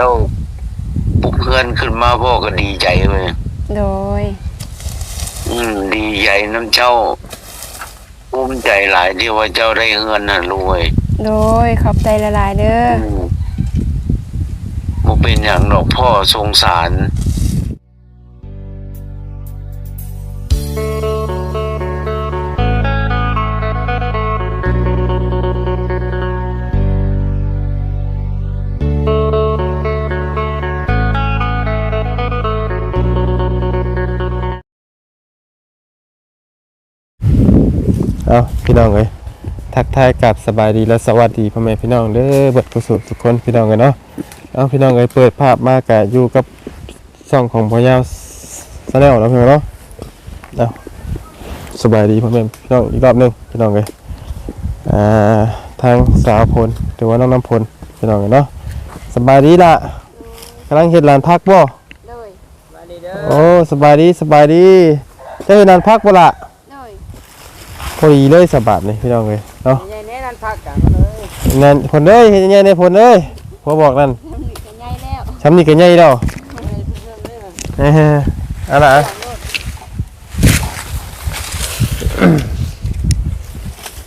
เจ้าปลุกเพื่อนขึ้นมาพ่อก็ดีใจเลยโดย อืม ดีใจน้ำเจ้าภูมิใจหลายที่ว่าเจ้าได้เงินน่ะรวยโดยขอบใจละลายๆเด้ออืมบ่เป็นอย่างดอกพ่อสงสาร เอาพี่น้องเอ้ยทักทายกับสบายดีและสวัสดีพ่อแม่พี่น้องเด้อเบิดผู้สุทุกคนพี่น้องกันเนาะเอาพี่น้องเอ้ยเปิดภาพมากะอยู่กับช่องของพ่อยาวซแนลแล้วพี่น้องเนาะเอาสบายดีพ่อแม่พี่น้องอีกรอบหนึงพี่น้องเอ้ยอ่าทางสาวพลหรือว่าน้องน้ำพลพี่น้องกันเนาะสบายดีล่ะกำลังเฮ็ดลานพักบ่โดยโอ้สบายดีสบายดีได้เฮ็ดลานพักบ่ล่ะโดย พอดีเลยสบายนี่พี่น้องเอ้ยเนาะยายแน่นั่นพักกันเลยนั่นผลเอ้ยเห็นยังไงในผลเอ้ยผัวบอกนั่นทำหนึ่งกันใหญ่แล้วช้ำนี่กันใหญ่ดอกเอ้ยเอะไรอะ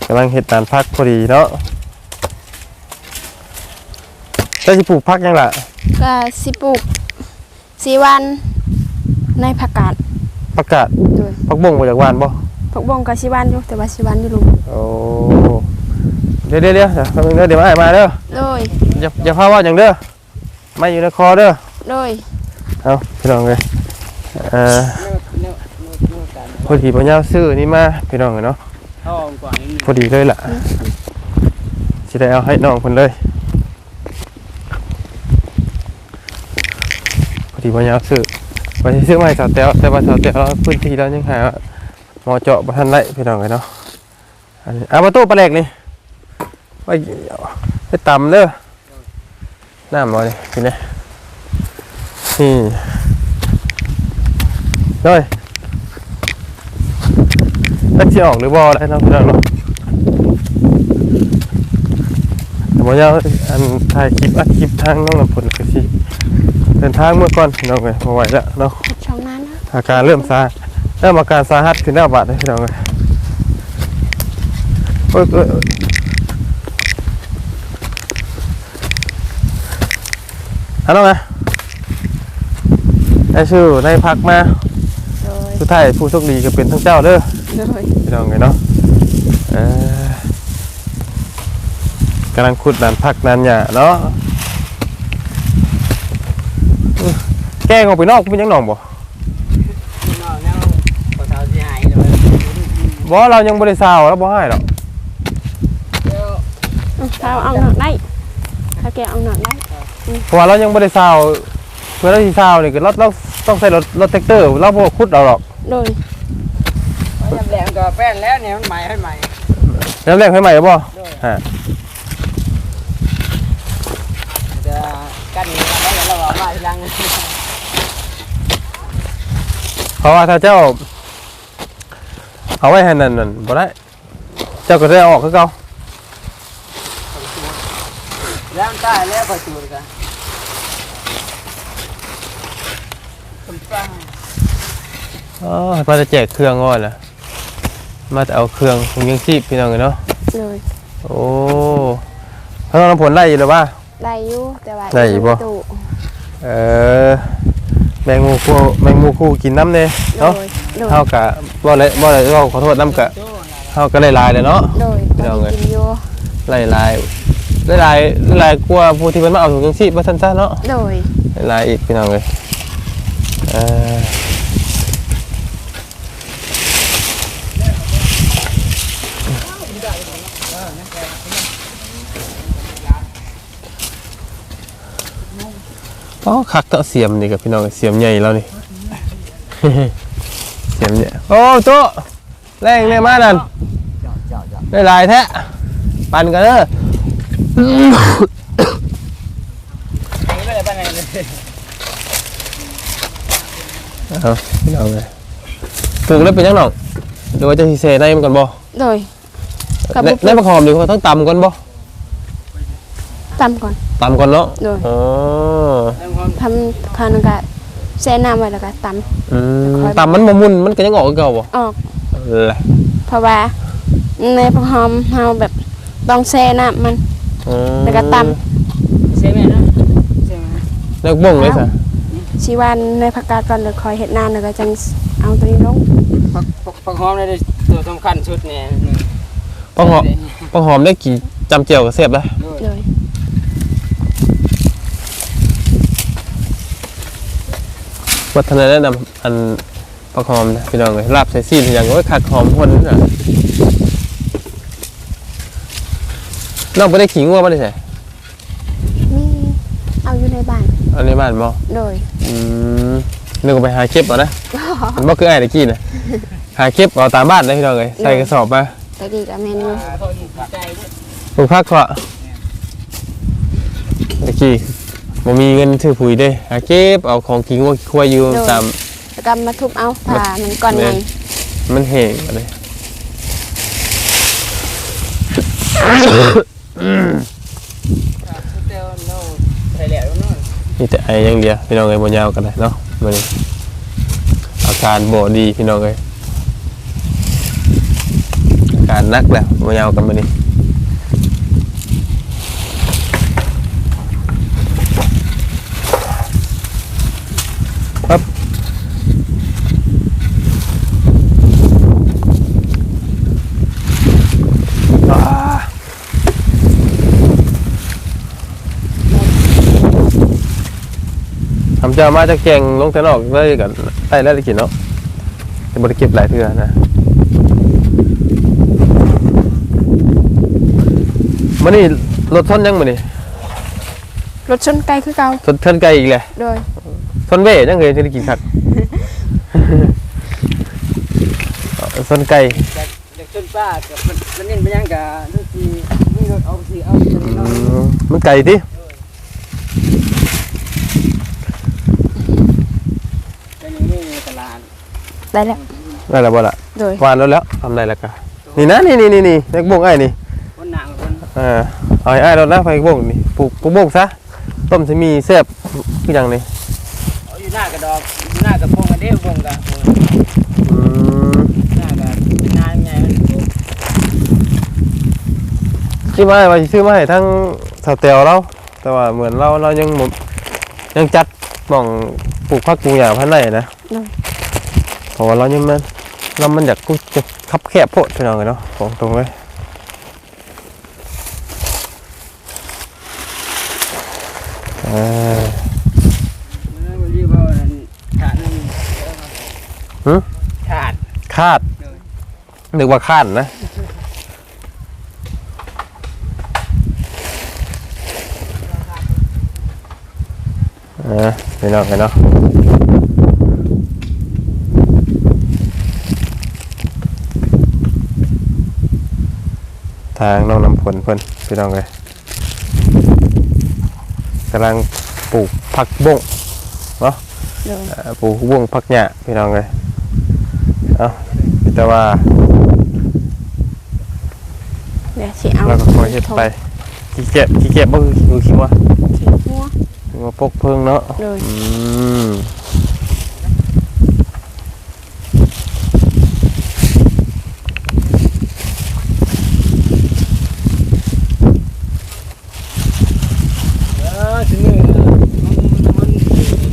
กำลังเห็ดตานพักพอดีเนาะเจะสิปลูกพักยังล่ะก็สิปลูกสีวันในผักกาดประกาศโดยพักบ่งมาจากวานบ่ ผักบงกับสีวันอยู่แต่ว่าสีวันอยู่ลุมโอ้เดี๋ยวเดี๋ยวเดี๋ยวเดี๋ยวแป๊บนึงเด้อเดี๋ยวมาให้มาเด้อโดยอย่าอย่าพาว่าอย่างเด้อไม่อยู่ในคอเด้อโดยเอาพี่น้องเลยเอ่อเนื้อเนื้อเนื้อเนื้อกันพอดีพ่อยาวซื้อนี่มาพี่น้องเลยเนาะท้องกว่านิดนึงพอดีเลยล่ะจะได้เอาให้น้องคนเลยพอดีวันยาวซื้อไปซื้อมาให้สาวแต้วแต่ว่าสาวแต้วเราพื้นที่แล้วยังหา หมอเจาะประทันไรพี่น้องเลยเนาะอันนี้เอาประตูปลาแหลกนี่ไปไปต่ำเด้อน้ำมาเลยกินเลยนี่ด้วยตักที่ออกหรือบอได้เนาะพี่น้องเนาะแต่ว่าเอาอันถ่ายคลิปอัดคลิปทางน้องลำพลก็สิเดินทางเมื่อก่อนพี่น้องเลยมาไหวแล้วเนาะช่องนั้นนะอาการเริ่มซา เริ่มอาการสาหัสขึ้นหน้าบาดเลยพี่น้องเลยโอ้ยโอ้ยโอ้ยฮัลโหลไงไอ้ชื่อในพักมาโดยสุดท้ายผู้โชคดีก็เป็นทั้งเจ้าเด้อโดยพี่น้องเลยเนาะเอ่อกำลังขุดนานพักนานหยาเนาะอื้อแกงออกไปนอกเป็นยังหนองบ่ นอกแนวพอเท้าสิหายเลย บ่เรายังบ่ได้ซาวแล้วบ่ให้หรอกเดี๋ยวอืมถ้าเอาหนักได้ถ้าแกเอาหนักได้เพราะว่าเรายังบ่ได้ซาวเพื่อเราสิซาวนี่ก็เราเราต้องใช้รถรถแท็กเตอร์เราบ่ขุดเอาหรอกโดยพอยำแหลมก็แป้นแล้วเนี่ยมันใหม่ให้ใหม่แล้วแรกให้ใหม่บ่ด้วยฮะจะกันกันได้แล้วเราเอามาทีหลังเพราะว่าถ้าเจ้า เอาไว้ให้นั่นนั่นบ่ได้ เจ้าก็ได้เอาออกคือเก่าแล้วมันตายแล้วพอจูดกันคำสั่งอ๋อมาจะแจกเครื่องก่อนล่ะมาจะเอาเครื่องของยังชีพพี่น้องเอ้ยเนาะโดยโอ้พระน้องผลได้อยู่หรือว่าได้อยู่แต่ว่าได้อยู่บ่ตู้เออแมงมูคู่แมงมูคู่กินน้ำเนี่ยโดเนาะย โดยเท่ากับบ่เลยบ่เลยเราขอโทษน้ำกะเท่ากับหลายๆเลยเนาะ โดยพี่น้องเอ้ย กินอยู่หลายๆหลายหลายหลายกว่าผู้ที่มันมาเอาถุงยังชีพมาสั้นๆเนาะ โดยหลายอีกพี่น้องเลยเอออ๋อคักเตาะเสียมนี่กับพี่น้องเสียมใหญ่แล้วนี่ เสียมเนี่ยโอ้โจ้แรงเลยมานั่นเจาะเจาะเจาะได้หลายแท้ปั่นกันเด้อไม่ได้ไปไหนเลยเอาพี่น้องเลยถึงแล้วเป็นยังน้องเดี๋ยวว่าจะสิเซในมันก่อนบ่โดยกับในบุฟในประคอมดีกว่าต้องตำก่อนบ่ตำก่อนตำก่อนเนาะโดยอ๋อทำคันก็ แช่น้ำไว้แล้วก็ตำอืมค่อยตามมันบ่มุนมันก็ยังออกคือเก่าบ่ออก แหละเพราะว่าในผักหอมเฮาแบบต้องแช่น้ำมัน อืมแล้วก็ตใช่ไหมนะใช่ไหมแล้วบ่งเลยซะชีวันในผักกาดก่อนแล้วคอยเฮ็ดนานแล้วก็จังเอาตัวนี้ลงปักปักปักหอมเลยตัวสำคัญชุดเนี่ยนี่ปังหอมปังหอมได้กี่จำเจียวก็แซ่บแล้ว ด้ วยเลยวัฒนแนะนำอันปังหอมนะพี่น้องเอ้ยลาบใส่ซีนอย่างโอ้ยคักหอมคนน่ะน้องบ่ได้ขิงว่าบ่ได้ใส่นี่เอาอยู่ในบ้านอันนี้บ้านบ่โดยอืมนึกว่าไปหาเก็บเอานะมันบ่คือไอ้ตะกี้นะหาเก็บเอาตามบ้านนะพี่น้องเอ้ยใส่กระสอบมาแต่ดีกับเมนูใจด้วยปลูกผักก็ตะกี้ บ่มีเงินซื้อปุ๋ยเด้หาเก็บเอาของกินวัวควายอยู่ตามแล้วก็มาทุบเอาถ้ามันก่อนไงมันแห้งอะไรชุดเดียวโน่ใส่แล้วโน่มีแต่ไออย่างเดียวพี่น้องเอ้ยบ่ยาวกันเลยเนาะมื้อนี้อาการบ่ดีพี่น้องเอ้ยอาการหนักแล้วบ่ยาวกันมื้อนี้ ทำเจ้ามาจากแกงลงแต่นอกเลยกันได้แล้วได้กินเนาะจะบริเก็บหลายเทื่อนะมันนี่รถทนยังมันนี่รถชนไก่คือเก่าทนเทินไกลอีกเลยโดยทนเว่ยังเคยจะได้กินขัดทนไก่จากจากชุดป้ากับมันมันนี่เป็นยังกับลูกทีนี่รถเอาทีเอาทีอืเอามมันไก่ที่ เป็นอย่างนี้ในตลาด ได้แล้วได้แล้วบ่ล่ะโดยวานแล้วแล้วทำได้แล้วกะนี่นะนี่นี่นี่นี่เล็กบงไอ้นี่คนหนังคนอ่าเอาให้ไอ้รถนะไฟบงนี่ปลูกปลูกบงซะต้มจะมีแซ่บคืออย่างนี้เอาอยู่หน้ากระดอกอยู่หน้ากระพงกระเด้วพงกะอืมหน้ากะเป็นนานไงมันซื้อมาให้ว่าสิซื้อมาให้ทั้งสาวเตียวเราแต่ว่าเหมือนเราเรายังบ่ยังจัดหม่องปลูกผักปลูกหญ้าพันในนะ เพราะว่าเรายังมันเรามันอยากกูจะคับแคบโพดพี่น้องเลยเนาะบอกตรงเลยอ่ามันรีบเอาถาดนึงหึถาดคาดนึกว่าคาดนะอ่าพี่น้องเลยเนาะ ทางน้องน้ำผลเพิ่นพี่น้องเลยกำลังปลูกผักบุ้งโดยอ่าปลูกบุ้งผักหญ้าพี่น้องเลยเอาแต่ว่าเดี๋ยวสิเอาเราก็คอยเฮ็ดไปขี้เกียจขี้เกียจบ่คือคือคิดว่าหัวคิดว่าปกเพิ่งเนาะโดยอืม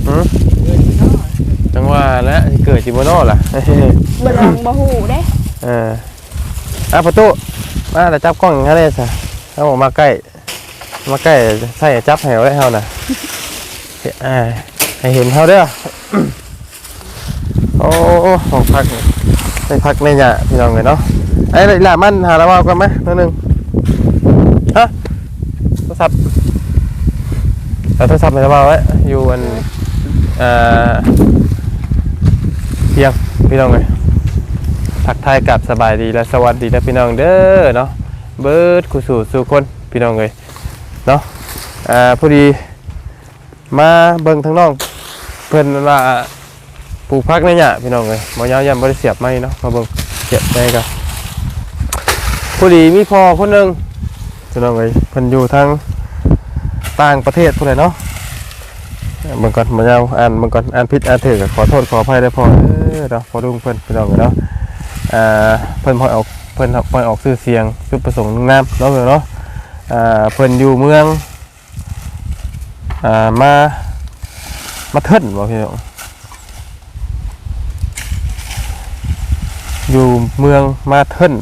หืมจังว่า แล้วสิเกิดจิโมโน่ล่ะบ่ลองบ่ฮู้เด้เอออะประตูมาแต่จับกล้องอย่างนั้นเลยสะเอาออกมาใกล้ มาใกล้ใส่จับให้เอาได้เฮาน่ะเฮ้ยอ่าให้เห็นเฮาเด้อ โอ้ของพักนี่ได้พักในหยาพี่น้องเลยเนาะไอ้หล่ามันหาละว่าวกันไหมตัวหนึ่งฮะโทรศัพท์เอาโทรศัพท์ในละว่าวไว้อยู่อันเอ่อ เพียงพี่น้องเลยทักทายกับสบายดีและสวัสดีและพี่น้องเด้อเนาะเบิร์ดกูสู่สู่คนพี่น้องเลยเนาะอ่าพอดีมาเบิ่งทางน้องเพิ่นว่าปลูกพักในหยพี่น้องเลยบ่ยาวยันบ่ได้เสียบไม้เนาะมาเบิ่งเสียบได้กันพอดีมีพอคนหนึงพี่น้องเลยเพิ่นอยู่ทางต่างประเทศพุ่นเลยเนาะ เบิ่งก่อนบ่ยาวอ่านเบิ่งก่อนอ่านผิดอ่านถูกขอโทษขออภัยได้พอเด้อเนาะพอลุงเพิ่นพี่น้องเนาะอ่าเพิ่นพอออกเพิ่นพอออกชื่อเสียงจุดประสงค์งามเนาะเนาะอ่าเพิ่นอยู่เมืองอ่ามามาเทิดบ่พี่น้องอยู่เมืองมาเทิด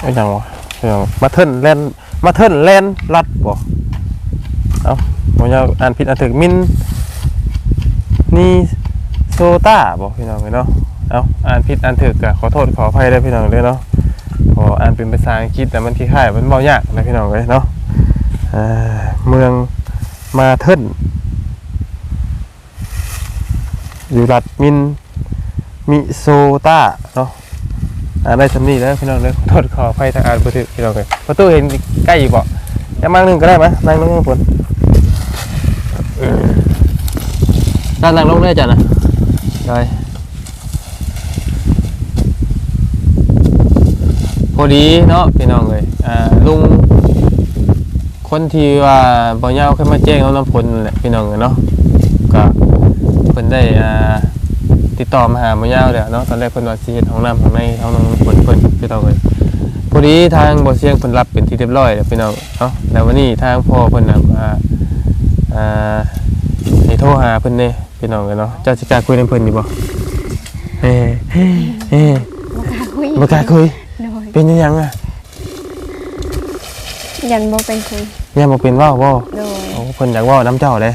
ไอ้หยังวะพี่น้องมาเทิดแลนมาเทิดแลนรัดบ่ อ้าบ่ยาอ่านผิดอ่านถูกมินนี่โซต้าบ่พี่น้องเนาะเอาอ่านผิดอ่านถูกก็ขอโทษขออภัยได้พี่น้องเด้อเนาะพออ่านเป็นภาษาอังกฤษแต่มันคล้ายๆมันเว้ายากนะพี่น้องเอ้ยเนาะเมืองมาเทิดอยู่รัฐมินมิโซตาเนาะอ่านได้สำนีแล้วพี่น้องเลยขอโทษขออภัยทางอ่านบ่ถูพี่น้องเลยประตูเห็นใกล้อยู่บ่จะมั่งหนึงก็ได้ไหมนั่งลงฝน นั่งนั่งลงได้จ้ะนะได้พอดีเนาะพี่น้องเลยอ่าลุงคนที่ว่าบ่ยาวขึ้นมาแจ้งเอาน้ำพลนั่นแหละพี่น้องเอ้ยเนาะก็เพิ่นได้อ่าติดต่อมาหาบ่ยาวเด้อเนาะตอนแรกเพิ่นว่าสิเฮ็ดห้องน้ำข้างในห้องน้ำพลเพิ่นพี่น้องเอ้ยพอดีทางบ่เสียงเพิ่นรับเป็นที่เรียบร้อยแล้วพี่น้องเนาะแล้ววันนี้ทางพ่อเพิ่นน่ะมาอ่าให้โทรหาเพิ่นเด้ พี่น้องกันเนาะเจ้าสิกล้าคุยกับเพิ่นอยู่บ่เฮ้เฮ้เฮ้บ่กล้าคุยบ่กล้าคุย โดยเป็นยังยังอะยันบ่เป็นคุยยังบ่เป็นเว้าบ่โดยโอ้เพิ่นอยากเว้านํเจ้าเด้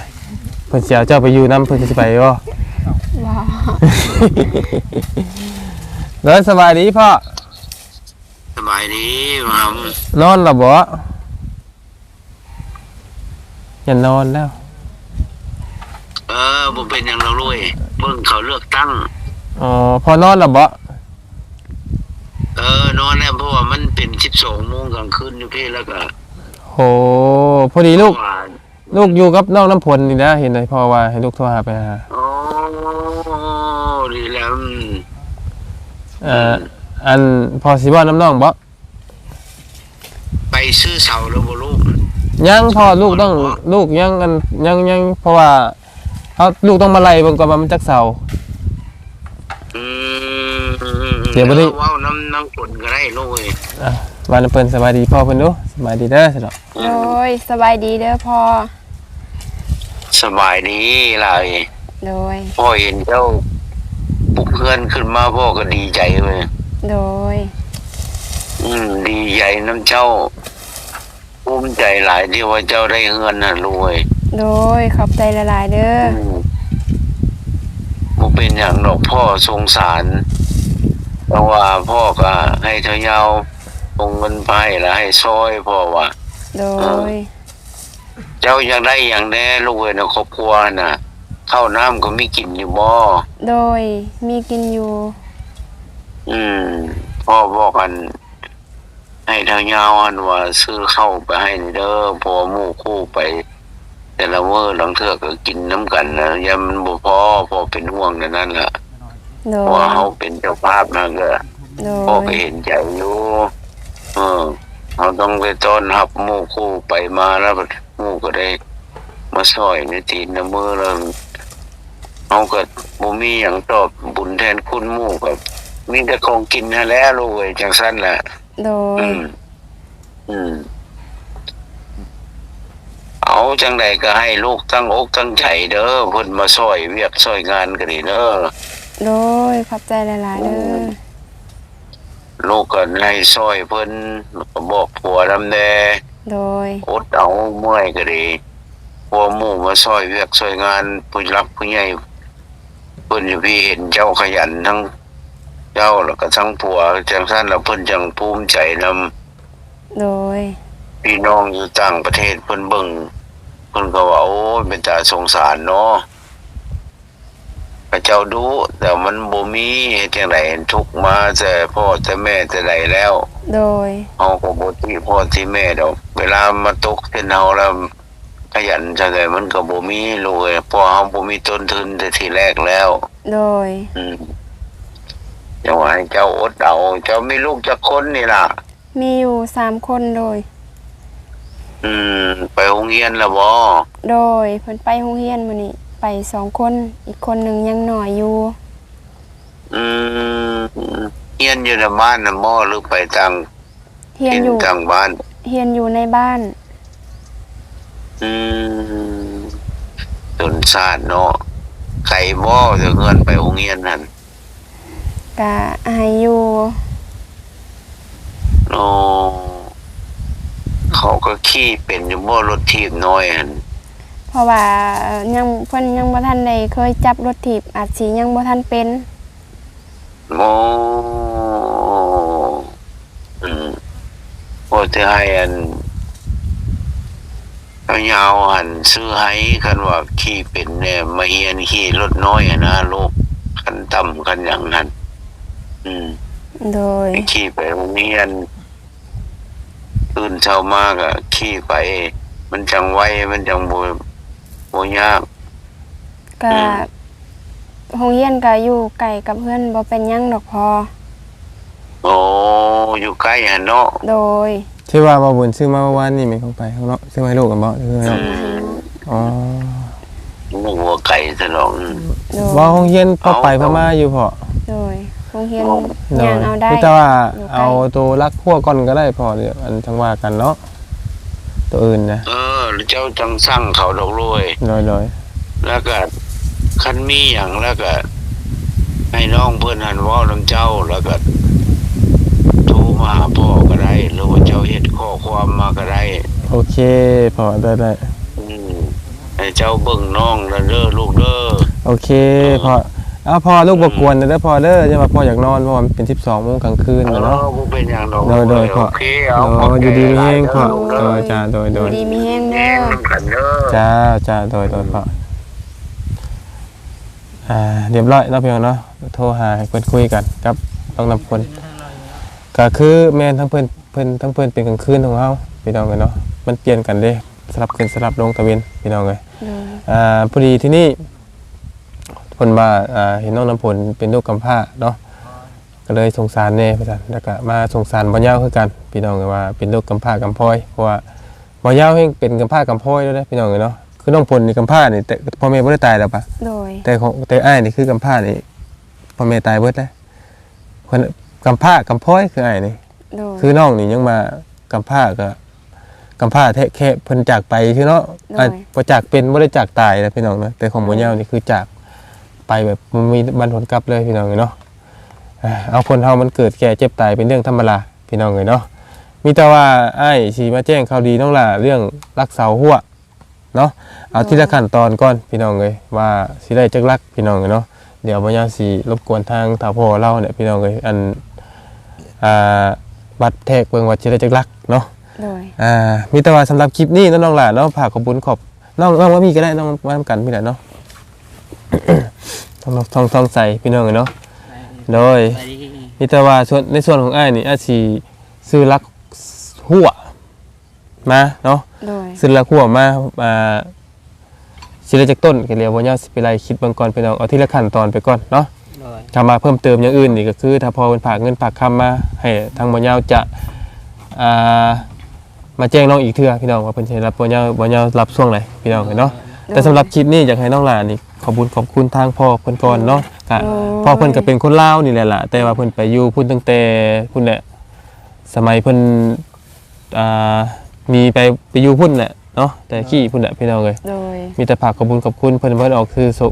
เพิ่นสิเอาเจ้าไปอยู่นํเพิ่นสิไปบ่ว้าวเด้อสบายดีพ่อสบายดีครับนอนแล้วบ่อย่านอนแล้วเออบ่เป็นหยังเราลุยเบิ่งเขาเลือกตั้ง อ๋อพอนอนแล้วบ่เออนอนแล้วเพราะว่ามันเป็น12โมงกลางคืนอยู่พี่แล้วก็โหพอดีลูกว่าลูกอยู่กับน้องน้ำพลนี่นะเห็นเลยพ่อว่าให้ลูกโทรหาไปหาโอ้ดีแล้วอืมเอ่ออันพอสิว่าน้ำน้องบ่ไปซื้อเสาแล้วบ่ลูกยังพอลูกต้องลูกยังอันยังยังเพราะว่า เขาลูกต้องมาไล่เบิ่งก่อนว่ามันจักเสา อืมเดี๋ยวบ่ได้เว้าน้ำน้ำฝนก็ได้ลูกเอ้ยอะวันนนเพิ่นสบายดีพ่อเพิ่นดูสบายดีเด้อสิเนาะโดยสบายดีเด้อพ่อสบายดีล่ะเอ้ยโดย พ่อเห็นเจ้าปลุกเพื่อนขึ้นมาพ่อก็ดีใจเลยโดย อืมดีใจน้ำเจ้าภูมิใจหลายที่ว่าเจ้าได้เงินน่ะรวย โดยขอบใจหลายๆเด้ออืมบ่เป็นอย่างดอกพ่อสงสาร เพราะว่าพ่อก็ให้เทายาวตรงเงินไปแล้วให้ซอยพ่อว่าโดย เจ้าอยากได้อย่างแน่ลูกเอ้ยในครอบครัวน่ะข้าวน้ำก็มีกินอยู่บ่โดยมีกินอยู่ อืมพ่อบอกกัน ให้เทายาวอันว่าซื้อข้าวไปให้นี่เด้อพอหมู่คู่ไป แต่ละมื้อหลังเทื่อก็กินน้ำกันนะยามมันบ่พอพ่อเป็นห่วงในนั้นล่ะโดเพราะยว่าเฮาเป็นเจ้าภาพนะก็โดพ่อยก็เห็นใจอยู่เออเราต้องไปต้อนรับหมู่คู่ไปมาแล้วบัดหมู่ก็ได้ มาซอยในตีนในมือแล้วเฮาก็บ่มีหยังตอบบุญแทนคุณหมู่ก็มีแต่ของกินนั่นแหละลูกเอ้ยจังซั่นแหละโดยอืมอืม เอาจังใดก็ให้ลูกตั้งอกตั้งใจเด้อเพิ่นมาซอยเวียกซอยงานกันนี่เด้อโดยขอบใจหลายๆเด้อลูกก็ให้ซอยเพิ่นก็บอกผัวนำแน่โดยอดเอาเมื่อยก็ดีผัวหมู่มาซอยเวียกซอยงานผู้รักผู้ใหญ่เพิ่นอยู่พี่เห็นเจ้าขยันทั้งเจ้าแล้วก็ทั้งผัวจังซั่นแล้วเพิ่นจังภูมิใจนำโดยพี่น้องอยู่ต่างประเทศเพิ่นเบิ่ง เพิ่นก็ว่าโอ้ยเป็นตาสงสารเนาะพระเจ้าดู แต่มันบ่มีเฮ็ดจังไดทุกข์มาแต่พ่อแต่แม่แต่ใดแล้ว โดยเฮาก็บ่ที่พ่อที่แม่ดอก เวลามาตกเป็นเฮาแล้วขยันจังไดมันก็บ่มีลูกเอ้ยเพราะเฮาบ่มีต้นทุนแต่ทีแรกแล้ว โดย อืมอย่าว่าให้เจ้าอดเอาเจ้ามีลูกจักคนนี่ล่ะ มีอยู่สามคนโดย ออืม ไปโรงเรียนแล้วบ่โดยเพิ่นไปโรงเรียนมื้อนี้ไปสองคน อีกคนหนึงยังน้อยอยู่อืมเรียนอยู่ในบ้านน่ะบ่หรือไปทางเฮียนอยู่ทางบ้านเฮียนอยู่ในบ้าน อืมจนชาติเนาะไก่บ่จะเงินไปโรงเรียนนั่นก็ให้อยู่โอ้ เขาก็ขี่เป็นอยู่บ่รถทีบน้อยหั่นเพราะว่าเอ่อยังเพิ่นยังบ่ทันได้เคยจับรถถีบอาจสิยังบ่ทันเป็นโอ้อืมโอ้จะให้อันเอายาวหันซื้อให้คันว่าขี่เป็นเนี่ยมาเฮียนขี่รถน้อยอะนะลูกคันต่ำคันอย่างนั้น อืม โดย ขี่ไปโรงเรียน ตื่นเช้ามากอะขี่ไป มันจังไวมันจังโบโบยากก็อืมโรงเรียนก็อยู่ไกลกับเพื่อนบ่เป็นหยังดอกพอ โอ้อยู่ใกล้หันเนาะโดย ที่ว่าบ่บุญซื้อมาเมื่อวานนี่แม่นของไปข้างนอกซื้อมาให้ลูกกันบ่ซื้อให้อืน้องมอ๋อนึกว่าไก่ซะหรอกโดยว่าห้องเรียนพอไปพเอาม่าอยู่พอ โดยโรงเรียนโดย่างเอาได้พี่แต่ว่าอยู่ใกล้เอาตัวรักพวกก่อนก็ได้พอเดี๋ยวอันจังว่ากันเนาะตัวอื่นนะเออเจ้าจังสั่งเขาดอกรวยโดยโดยแล้วก็คันมีอย่างแล้วก็ให้น้องเพื่อนหันเว่าลำเจ้าแล้วก็โทรมาหาพ่อก็ได้หรือว่าเจ้าเฮ็ดข้อความมาก็ได้โอเคพอได้ได้อืมให้เจ้าเบิ่งน้องแล้วเด้อลูกเด้อโอเคพอ เอาพอลูกบกวนเด้อพอเด้อจะมาพออยากนอนเพราะว่ามันเป็น12โมงกลางคืนเอน่ะอเนาะบ่เป็นอย่างดอกโดยโดยโอพ่อเคเอาโดขอบยอใจยู่ดีมีหลาแห้ยงๆพ่อลูกโดเด้อยจ้าโดยโดยดีมีแห้งเด้แห้งอน้ำกันเด้อจ้าจ้าโดยโดยพ่ออ่าเรียบร้อยเนาะพี่น้องเนาะโทรหาให้เพิ่นคุยกันกับต้องนำคนก็คือแม่นทั้งเพิ่นเพิ่นทั้งเพิ่นเป็นกลางคืนของเฮาพี่น้องกันเนาะมันเปลี่ยนกันเด้สลับขึ้นสลับลงตะเวนพี่น้องเอ้ยโดยอ่าพอดีที่นี่ เพิ่นว่าอ่าเห็นน้องน้ำผลเป็นลูกกำพร้าเนาะก็เลยสงสารแน่พี่จันแล้วก็มาสงสารบ่ยาวคือกันพี่น้องก็ว่าเป็นลูกกำพร้ากำพร้อยเพราะว่าบ่ยาวเฮงเป็นกำพร้ากำพร้อยแล้วนะพี่น้องเนาะคือน้องผลนี่กำพร้านี่แต่พ่อแม่บ่ได้ตายแล้วปะโดย แต่ของแต่อ้ายนี่คือกำพร้านี่พ่อแม่ตายเบิดแล้วเพิ่นกำพร้ากำพร้อยคืออ้ายนี่ โดย คือน้องนี่ยังมากำพร้าก็กำพร้าแท้แค่เพิ่นจากไปคือเนาะอะบ่จากเป็นบ่ได้จากตายนะพี่น้องนะแต่ของบ่ยาวนี่คือจาก ไปแบบมันมีบันทนกลับเลยพี่น้องเนาะอ่าเอาคนเฮามันเกิดแก่เจ็บตายเป็นเรื่องธรรมดาพี่น้องเนาะมีแต่ว่าอ้ายสิมาแจ้งข่าวดีน้องล่ะเรื่องรักเสาหัวเนาะเอาทีละขั้นตอนก่อนพี่น้องเลยว่าสิได้จักรักพี่น้องเนาะเดี๋ยวบ่ยาวสิรบกวนทางถาพ่อเล่าเนี่ยพี่น้องเลยอันอ่าบัตรแทกเบิ่งว่าสิได้จักรักเนาะโดยอ่ามีแต่ว่าสำหรับคลิปนี้เนาะน้องหล่ะเนาะฝากขอบคุญขอบน้องน้องว่ามีก็ได้น้องว่าทำกันพี่แหละเนาะ ทองทองทองใส่พี่น้องเนาะโดยไปดิมีแต่ว่าส่วนในส่วนของอ้ายนี่อาจสิซื้อลักหัวมาเนาะโดยซื้อลักหัวมาอ่าสิได้จากต้นก็เรียกว่าย่าสิไปไล่คิดเบางก่อนพี่น้องเอาทีละขั้นตอนไปก่อนเนาะโดยทำมาเพิ่มเติมอย่างอื่นนี่ก็คือ ถ้าพอเป็นฝากเงินฝากคำมาให้ทางบ่ยาวจะอ่ามาแจ้งน้องอีกเทื่อพี่น้องว่าเพิ่นจะรับบ่ยาวบ่ยาวรับช่วงไหนพี่น้องเนาะแต่สำหรับคลิปนี้อยากให้น้องหลานนี่ ขอบคุณขอบคุณทางพ่อเพิ่นก่อนเนาะก็พ่อเพิ่นก็เป็นคนลาวนี่แหละล่ะแต่ว่าเพิ่นไปอยู่พุ่นตั้งแต่พุ่นแหละสมัยเพิ่นอ่ามีไปไปอยู่พุ่นแหละเนาะแต่ขี้พุ่นแหละพี่น้องเอ้ยโดย มีแต่ฝากขอบคุณขอบคุณเพิ่นเพิ่นออกคือสุ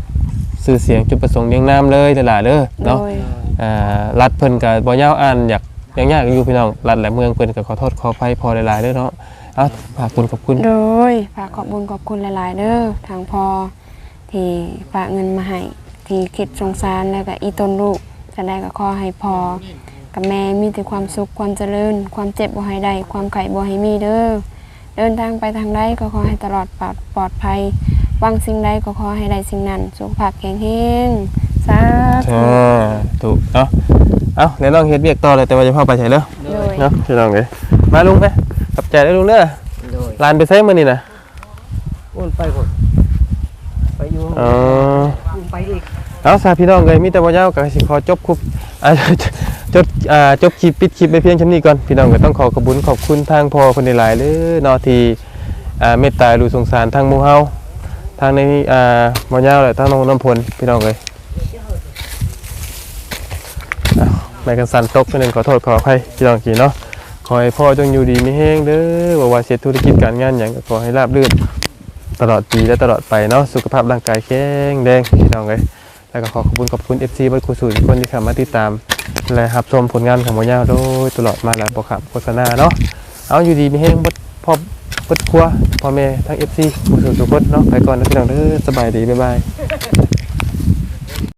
สื่อเสียงจุดประสงค์เรียงน้ำเลยหลายๆเด้อโดเนาะย อ่ารัดเพิ่นก็บ่ยาวอ่านอยากยังยากอยู่พี่น้องรัดและเมืองเพิ่นก็ขอโทษขออภัยพอหลายๆเด้อเนาะเอาฝากคุณขอบคุณ โดยฝากขอบคุญขอบคุณหลาย ๆ เด้อทางพอ ที่ฝากเงินมาให้ที่คิดสงสารแล้วก็อีตนลูกจะได้ก็ขอให้พอกับแม่มีแต่ความสุขความเจริญ ความเจ็บบ่ให้ได้ความไข่บ่ให้มีเด้อเดินทางไปทางใดก็ขอให้ตลอดปลอดปลอดภัยหวังสิ่งใดก็ขอให้ได้สิ่งนั้นสุขภาพแข็งแรงสาธุอ่าถูกเนาะเอาเดี๋ยวน้องเฮ็ดเวียกต่อเลยแต่ว่าจะพาไปใช่เด้อโดยเนาะพี่น้องเอ้ยมาลุงไปขอบใจเด้อลุงเด้อโดยลานไปไสมื้อนี้น่ะอุ่นไปก่อน อ๋ออุ่นไปอีกเอาซาพี่น้องเอ้ยมีแต่บ่ยาวก็สิขอจบคลิปอ่าจบจบคลิปปิดคลิปไปเพียงเท่านี้ก่อนพี่น้องก็ต้องขอขอบคุณขอบคุณทางพ่อเพิ่นหลายๆเด้อเนาทีเมตตาดูสงสารทางมูเฮาทางในอ่าบ่ยาวและทางน้องน้ำพลพี่น้องเอ้ยไม่กันสั่นตกไปหนึงขอโทษขออภัยพี่น้องกี่เนาะขอให้พ่อจงอยู่ดีมีแฮงเด้อบ่ว่าเฮ็ดธุรกิจการงานหยังก็ขอให้ราบรื่น ตลอดปีและตลอดไปเนาะสุขภาพร่างกายแข็งแรงพี่น้องเลยแล้วก็ขอขอบคุณขอบคุณ FC เบัดครูสูทุกคนที่เข้ามาติดตาม และรับชมผลงานของบ่ยาวโดยตลอดมาแล้วบ่ครับโฆษณาเนาะเอาอยู่ดีมีแฮงบดพ่อเบดครัวพ่อแม่ทั้ง FC ผู้สูทุกคนเนาะไปก่อนนะพี่น้องเด้อสบายดีบ๊ายบาย